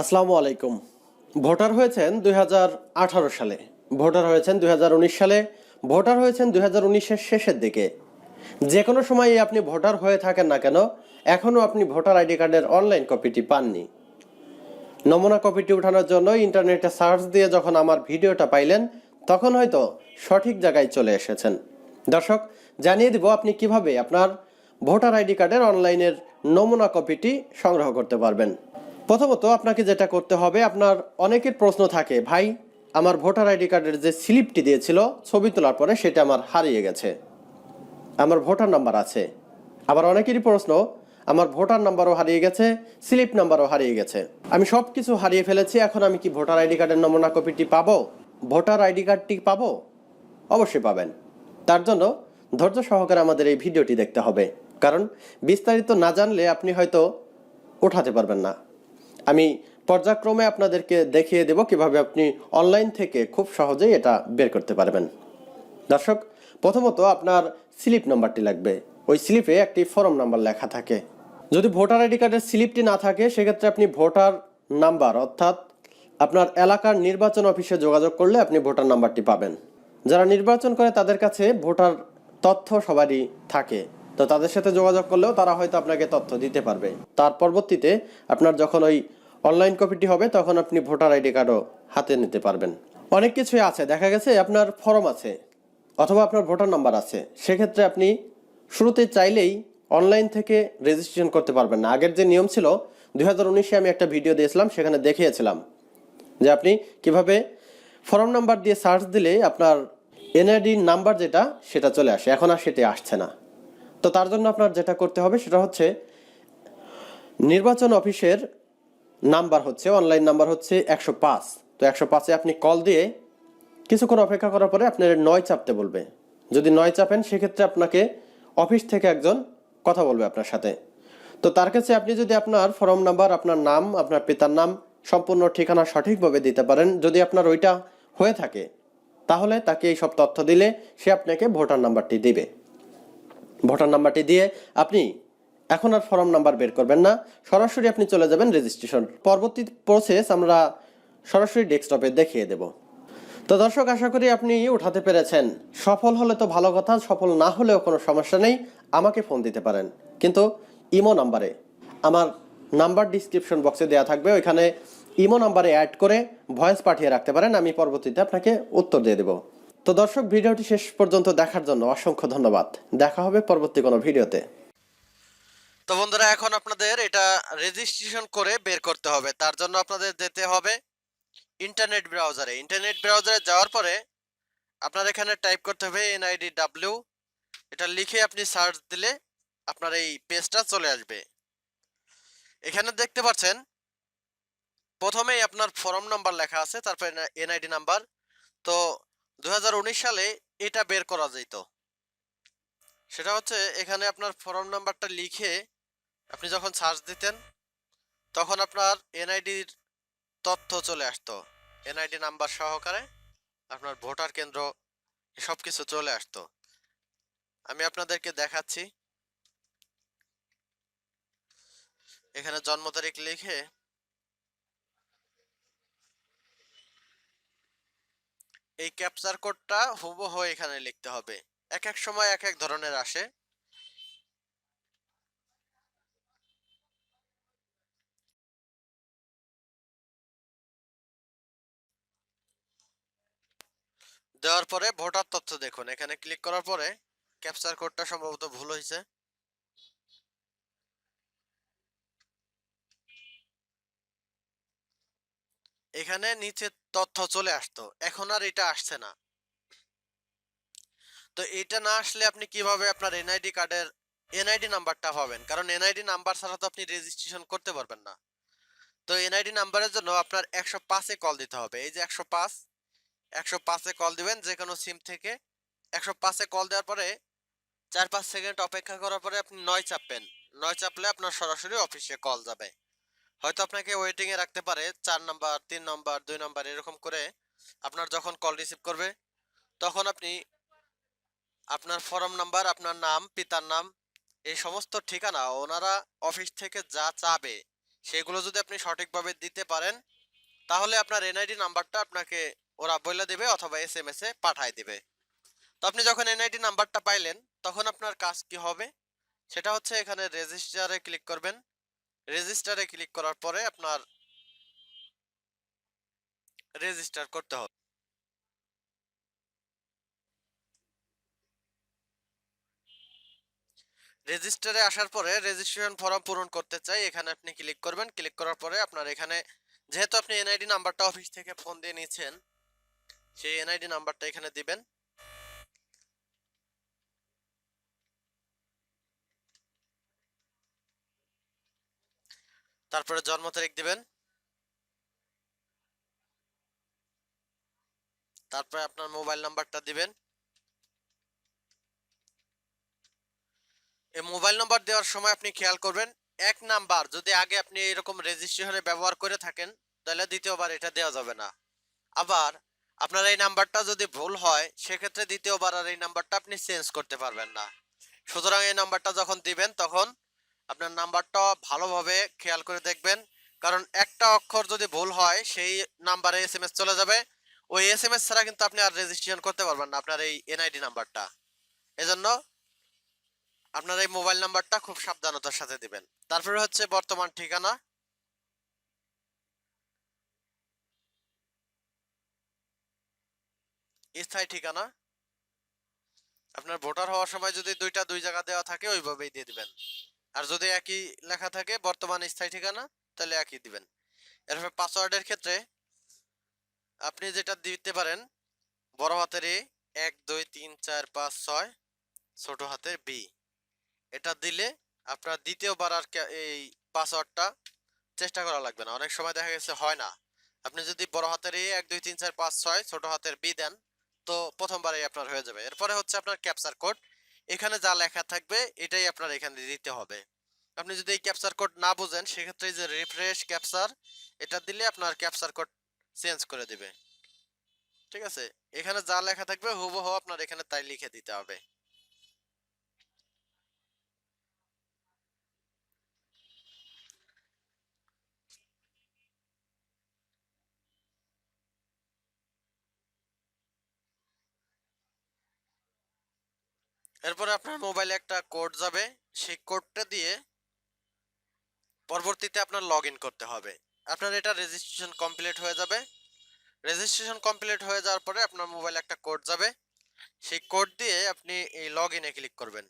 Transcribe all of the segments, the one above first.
আসসালামু আলাইকুম। ভোটার হয়েছেন দুই হাজার আঠারো সালে। ভোটার হয়েছেন দুই হাজার উনিশ সালে। ভোটার হয়েছেন দুই হাজার শেষের দিকে। যে কোনো সময়ই আপনি ভোটার হয়ে থাকেন না কেন এখনও আপনি ভোটার আইডি কার্ডের অনলাইন কপিটি পাননি। নমুনা কপিটি ওঠানোর জন্য ইন্টারনেটে সার্চ দিয়ে যখন আমার ভিডিওটা পাইলেন, তখন হয়তো সঠিক জায়গায় চলে এসেছেন। দর্শক, জানিয়ে দিব আপনি কীভাবে আপনার ভোটার আইডি কার্ডের অনলাইনের নমুনা কপিটি সংগ্রহ করতে পারবেন। প্রথমত আপনাকে যেটা করতে হবে, আপনার অনেকের প্রশ্ন থাকে, ভাই, আমার ভোটার আইডি কার্ডের যে স্লিপটি দিয়েছিল, ছবি তোলার পরে সেটা আমার হারিয়ে গেছে। আমার ভোটার নাম্বার আছে। আবার অনেকেরই প্রশ্ন, আমার ভোটার নাম্বারও হারিয়ে গেছে, স্লিপ নাম্বারও হারিয়ে গেছে। আমি সব কিছু হারিয়ে ফেলেছি, এখন আমি কি ভোটার আইডি কার্ডের নমুনা কপিটি পাবো? ভোটার আইডি কার্ডটি পাবো? অবশ্যই পাবেন। তার জন্য ধৈর্য সহকারে আমাদের এই ভিডিওটি দেখতে হবে। কারণ বিস্তারিত না জানলে আপনি হয়তো ওঠাতে পারবেন না। আমি পর্যায়ক্রমে আপনাদেরকে দেখিয়ে দেব কীভাবে আপনি অনলাইন থেকে খুব সহজেই এটা বের করতে পারবেন। দর্শক, প্রথমত আপনার স্লিপ নাম্বারটি লাগবে। ওই স্লিপে একটি ফর্ম নাম্বার লেখা থাকে। যদি ভোটার আইডি কার্ডের স্লিপটি না থাকে, সেক্ষেত্রে আপনি ভোটার নাম্বার অর্থাৎ আপনার এলাকার নির্বাচন অফিসে যোগাযোগ করলে আপনি ভোটার নাম্বারটি পাবেন। যারা নির্বাচন করে তাদের কাছে ভোটার তথ্য সবারই থাকে। তো তাদের সাথে যোগাযোগ করলেও তারা হয়তো আপনাকে তথ্য দিতে পারবে। তার পরবর্তীতে আপনার যখন ওই অনলাইন কপিটি হবে, তখন আপনি ভোটার আইডি কার্ডও হাতে নিতে পারবেন। অনেক কিছুই আছে, দেখা গেছে আপনার ফর্ম আছে, অথবা আপনার ভোটার নাম্বার আছে। সেক্ষেত্রে আপনি শুরুতে চাইলেই অনলাইন থেকে রেজিস্ট্রেশন করতে পারবেন না। আগের যে নিয়ম ছিল, দুই হাজার উনিশে আমি একটা ভিডিও দিয়েছিলাম, সেখানে দেখিয়েছিলাম যে আপনি কীভাবে ফর্ম নাম্বার দিয়ে সার্চ দিলে আপনার এনআইডি নাম্বার যেটা, সেটা চলে আসে। এখন আর সেটি আসছে না। তো তার জন্য আপনার যেটা করতে হবে, সেটা হচ্ছে নির্বাচন অফিসের নাম্বার হচ্ছে অনলাইন নাম্বার হচ্ছে একশো পাঁচ। তো একশো পাঁচে আপনি কল দিয়ে কিছুক্ষণ অপেক্ষা করার পরে আপনার নয় চাপতে বলবে। যদি নয় চাপেন, সেক্ষেত্রে আপনাকে অফিস থেকে একজন কথা বলবে আপনার সাথে। তো তার কাছে আপনি যদি আপনার ফর্ম নাম্বার আপনার নাম, আপনার পিতার নাম সম্পূর্ণ ঠিকানা সঠিকভাবে দিতে পারেন, যদি আপনার ওইটা হয়ে থাকে, তাহলে তাকে এই সব তথ্য দিলে সে আপনাকে ভোটার নাম্বারটি দিবে। ভোটার নাম্বারটি দিয়ে আপনি এখন আর ফর্ম নাম্বার বের করবেন না। সরাসরি আপনি চলে যাবেন রেজিস্ট্রেশন পরবর্তী প্রসেস আমরা সরাসরি ডেস্কটপে দেখিয়ে দেব। তো দর্শক, আশা করি আপনি উঠাতে পেরেছেন। সফল হলে তো ভালো কথা, সফল না হলেও কোনো সমস্যা নেই। আমাকে ফোন দিতে পারেন। কিন্তু ইমো নাম্বারে আমার নাম্বার ডিসক্রিপশন বক্সে দেওয়া থাকবে। ওইখানে ইমো নাম্বারে অ্যাড করে ভয়েস পাঠিয়ে রাখতে পারেন। আমি পরবর্তীতে আপনাকে উত্তর দিয়ে দেব। তো দর্শক, ভিডিওটি শেষ পর্যন্ত দেখার জন্য অসংখ্য ধন্যবাদ। দেখা হবে পরবর্তী কোনো ভিডিওতে। তো বন্ধুরা, এখন আপনাদের এটা রেজিস্ট্রেশন করে বের করতে হবে। তার জন্য আপনাদের যেতে হবে ইন্টারনেট ব্রাউজারে ইন্টারনেট ব্রাউজারে যাওয়ার পরে আপনার এখানে টাইপ করতে হবে এনআইডি ডাব্লিউ এটা লিখে আপনি সার্চ দিলে আপনার এই পেজটা চলে আসবে। এখানে দেখতে পাচ্ছেন, প্রথমেই আপনার ফর্ম নাম্বার লেখা আছে, তারপর এনআইডি নাম্বার তো দু হাজার উনিশ সালে এটা বের করা যেত। সেটা হচ্ছে এখানে আপনার ফর্ম নাম্বারটা লিখে আপনি যখন সার্চ দিতেন, তখন আপনার এনআইডির তথ্য চলে আসতো। এনআইডি নাম্বার সহকারে আপনার ভোটার কেন্দ্র সব কিছু চলে আসতো। আমি আপনাদেরকে দেখাচ্ছি। এখানে জন্ম তারিখ লিখে এই ক্যাপচার কোডটা হুবহু এখানে লিখতে হবে। এক এক সময় এক এক ধরনের আসে। দেওয়ার পরে ভোটার তথ্য দেখুন। এখানে ক্লিক করার পরে ক্যাপচার কোডটা সম্ভবত ভুল হয়েছে। এখানে নিচে তথ্য চলে আসতো। এখন আর এটা আসছে না। তো এটা না আসলে আপনি কীভাবে আপনার এনআইডি কার্ডের এনআইডি নাম্বারটা পাবেন? কারণ এনআইডি নাম্বার ছাড়া তো আপনি রেজিস্ট্রেশন করতে পারবেন না। তো এনআইডি নাম্বারের জন্য আপনার একশো পাঁচে কল দিতে হবে। এই যে একশো পাঁচ একশো পাঁচে কল দিবেন যে কোনো সিম থেকে। একশো পাঁচে কল দেওয়ার পরে চার পাঁচ সেকেন্ড অপেক্ষা করার পরে আপনি নয় চাপবেন। নয় চাপলে আপনার সরাসরি অফিসে কল যাবে। হয়তো আপনাকে ওয়েটিংয়ে রাখতে পারে, চার নাম্বার তিন নাম্বার দুই নাম্বার এরকম করে আপনার যখন কল রিসিভ করবে, তখন আপনি আপনার ফর্ম নাম্বার আপনার নাম, পিতার নাম, এই সমস্ত ঠিকানা, ওনারা অফিস থেকে যা চাবে, সেগুলো যদি আপনি সঠিকভাবে দিতে পারেন, তাহলে আপনার এনআইডি নাম্বারটা আপনাকে ওরা বলে দেবে অথবা এস এম এস এ পাঠায় দিবে। তো আপনি যখন এনআইডি নাম্বারটা পাইলেন, তখন আপনার কাজ কি হবে? সেটা হচ্ছে এখানে রেজিস্টারে ক্লিক করবেন। রেজিস্টারে ক্লিক করার পরে আপনার রেজিস্টার করতে হবে। রেজিস্টারে আসার পরে রেজিস্ট্রেশন ফর্ম পূরণ করতে চাই, এখানে আপনি ক্লিক করবেন। ক্লিক করার পরে আপনার এখানে, যেহেতু আপনি এনআইডি নাম্বারটা অফিস থেকে ফোন দিয়ে নিয়েছেন সেই এনআইডি নাম্বারটা এখানে দিবেন। তারপরে জন্ম তারিখ দিবেন। তারপরে আপনার মোবাইল নাম্বারটা দিবেন। এই মোবাইল নাম্বার দেওয়ার সময় আপনি খেয়াল করবেন, এক নাম্বার যদি আগে আপনি এরকম রেজিস্ট্রেশনে ব্যবহার করে থাকেন, তাহলে দ্বিতীয়বার এটা দেওয়া যাবে না। আবার আপনার এই নাম্বারটা যদি ভুল হয়, সেক্ষেত্রে দ্বিতীয়বার আর এই নাম্বারটা আপনি চেঞ্জ করতে পারবেন না। সুতরাং এই নাম্বারটা যখন দিবেন, তখন আপনার নাম্বারটা ভালোভাবে খেয়াল করে দেখবেন। কারণ একটা অক্ষর যদি ভুল হয়, সেই নাম্বারে এস এম এস চলে যাবে। ওই এস এম এস ছাড়া কিন্তু আপনি আর রেজিস্ট্রেশন করতে পারবেন না আপনার এই এনআইডি নাম্বারটা। এজন্য আপনার এই মোবাইল নাম্বারটা খুব সাবধানতার সাথে দিবেন। তারপরে হচ্ছে বর্তমান ঠিকানা। স্থায়ী ঠিকানা। আপনার ভোটার হওয়ার সময় যদি দুইটা, দুই জায়গা দেওয়া থাকে, ওইভাবেই দিয়ে দিবেন। আর যদি একই লেখা থাকে, বর্তমান স্থায়ী ঠিকানা, তাহলে একই দিবেন। এরপর পাসওয়ার্ডের ক্ষেত্রে আপনি যেটা দিতে পারেন, বড় হাতের এ, এক, দুই, তিন, চার, পাঁচ, ছয়, ছোট হাতের বি। এটা দিলে আপনার দ্বিতীয়বার আর এই পাসওয়ার্ডটা চেষ্টা করা লাগবে না। অনেক সময় দেখা গেছে হয় না। আপনি যদি বড় হাতের এ, এক, দুই, তিন, চার, পাঁচ, ছয়, ছোট হাতের বি দেন তো প্রথমবারে আপনার হয়ে যাবে। এরপরে হচ্ছে আপনার ক্যাপচার কোড এখানে যা লেখা থাকবে, এটাই আপনার এখানে দিতে হবে। আপনি যদি এই ক্যাপচার কোড না বুঝেন, সেক্ষেত্রে যে রিফ্রেশ ক্যাপচার এটা দিলে আপনার ক্যাপচার কোড চেঞ্জ করে দিবে। ঠিক আছে? এখানে যা লেখা থাকবে, হুবহু আপনার এখানে তাই লিখে দিতে হবে। এরপরে আপনার মোবাইলে একটা কোড যাবে। সেই কোডটা দিয়ে পরবর্তীতে আপনার লগ করতে হবে। আপনার এটা রেজিস্ট্রেশন কমপ্লিট হয়ে যাবে। রেজিস্ট্রেশন কমপ্লিট হয়ে যাওয়ার পরে আপনার মোবাইলে একটা কোড যাবে। সেই কোড দিয়ে আপনি এই লগ ইনে ক্লিক করবেন।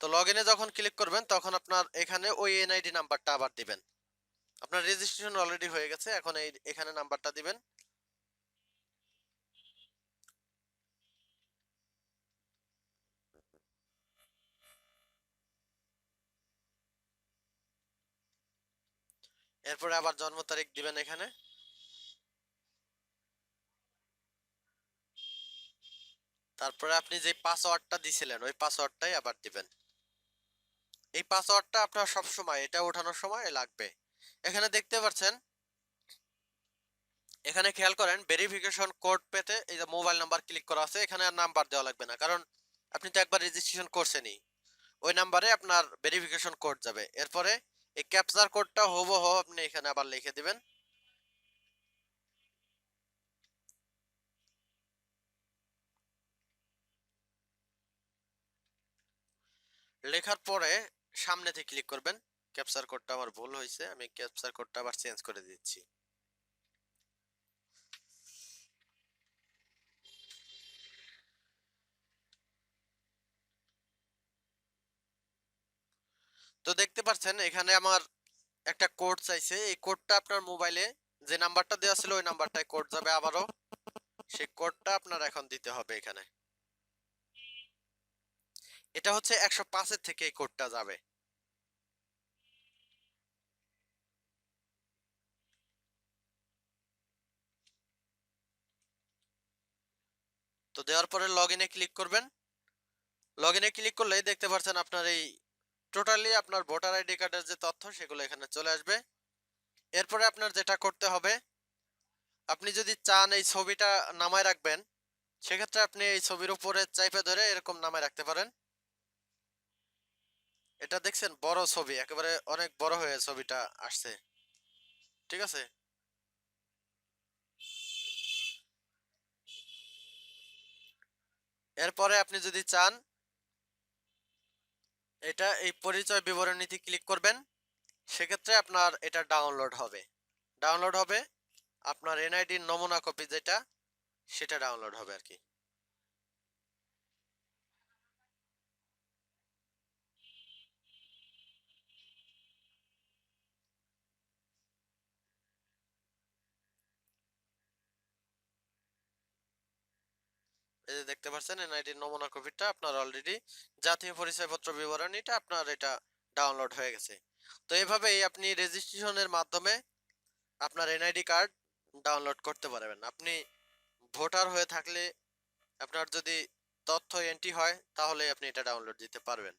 তো লগ ইনে যখন ক্লিক করবেন, তখন আপনার এখানে ওই এনআইডি নাম্বারটা আবার দিবেন। আপনার রেজিস্ট্রেশন অলরেডি হয়ে গেছে, এখন এই, এখানে নাম্বারটা দিবেন। এরপরে আবার জন্ম তারিখ দিবেন এখানে? তারপরে আপনি যে পাসওয়ার্ডটা দিছিলেন, ওই পাসওয়ার্ডটাই আবার দিবেন। এই পাসওয়ার্ডটা আপনার সব সময়, এটা ওঠানোর সময় লাগবে। এখানে দেখতে পাচ্ছেন, এখানে খেয়াল করেন ভেরিফিকেশন কোড পেতে এই যে মোবাইল নাম্বার ক্লিক করা আছে, এখানে আর নাম্বার দেওয়া লাগবে না, কারণ আপনি তো একবার রেজিস্ট্রেশন করছেনই। ওই নাম্বারে আপনার ভেরিফিকেশন কোড যাবে। এরপরে এই ক্যাপচার কোডটা হুবহু আপনি এখানে আবার লিখে দিবেন। লেখার পরে সামনেতে ক্লিক করবেন। ক্যাপচার কোডটা আমার ভুল হয়েছে, আমি ক্যাপচার কোডটা আবার চেঞ্জ করে দিচ্ছি। তো দেখতে পাচ্ছেন এখানে আমার একটা কোড চাইছে। এই কোডটা আপনার মোবাইলে যে নাম্বারটা দেওয়া ছিল, ওই নাম্বারটায় কোড যাবে আবারও। সেই কোডটা আপনার এখন দিতে হবে এখানে। এটা হচ্ছে একশো পাঁচের থেকে এই কোডটা যাবে। তো দেওয়ার পরে লগ ইনে ক্লিক করবেন। লগ ইনে ক্লিক করলেই দেখতে পাচ্ছেন আপনার এই টোটালি আপনার ভোটার আইডি কার্ডের যে তথ্য সেগুলো এখানে চলে আসবে। এরপরে আপনার যেটা করতে হবে, আপনি যদি চান এই ছবিটা নামায় রাখবেন, সেক্ষেত্রে আপনি এই ছবির উপরে চাইপে ধরে এরকম নামায় রাখতে পারেন। এটা দেখছেন, বড় ছবি, একেবারে অনেক বড় হয়ে ছবিটা আসছে। ঠিক আছে? এরপরে আপনি যদি চান এটা এই পরিচয় বিবরণীতে ক্লিক করবেন। সেক্ষেত্রে আপনার এটা ডাউনলোড হবে। ডাউনলোড হবে। আপনার এনআইডির নমুনা কপি যেটা, সেটা ডাউনলোড হবে আর কি। দেখতে পাচ্ছেন এনআইডির নমুনা কপিটা আপনার অলরেডি জাতীয় পরিচয়পত্র বিবরণীটা আপনার এটা ডাউনলোড হয়ে গেছে। তো এইভাবেই আপনি রেজিস্ট্রেশনের মাধ্যমে আপনার এনআইডি কার্ড ডাউনলোড করতে পারবেন। আপনি ভোটার হয়ে থাকলে আপনার যদি তথ্য এন্ট্রি হয় তাহলে আপনি এটা ডাউনলোড দিতে পারবেন।